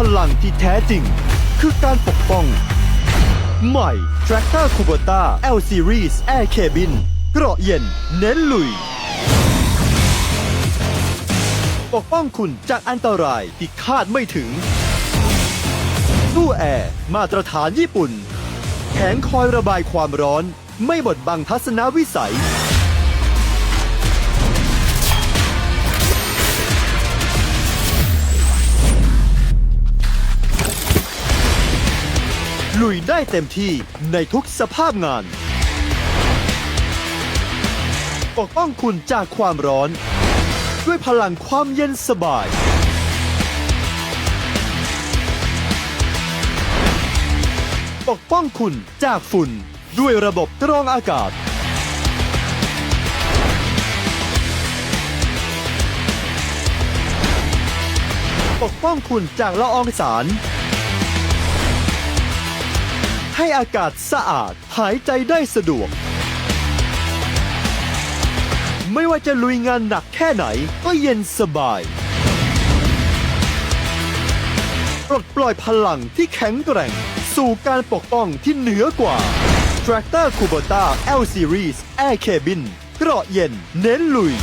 พลังที่แท้จริง คือการปกป้อง ใหม่ Tractor Kubota L Series Air Cabin เกราะเย็น เน้นลุย ปกป้องคุณจากอันตรายที่คาดไม่ถึงตู้แอร์มาตรฐานญี่ปุ่น แผงคอยระบายความร้อน ไม่บดบังทัศนวิสัย ลุยได้เต็มที่ในทุกสภาพงาน ปกป้องคุณจากความร้อน ด้วยพลังความเย็นสบาย ปกป้องคุณจากฝุ่น ด้วยระบบกรองอากาศ ปกป้องคุณจากละอองสาร อากาศสะอาด หายใจได้สะดวก ไม่ว่าจะลุยงานหนักแค่ไหน ก็เย็นสบาย ปลดปล่อยพลังที่แข็งแกร่ง สู่การปกป้องที่เหนือกว่า Tractor Kubota L Series Air Cabin เกราะเย็น เน้นลุย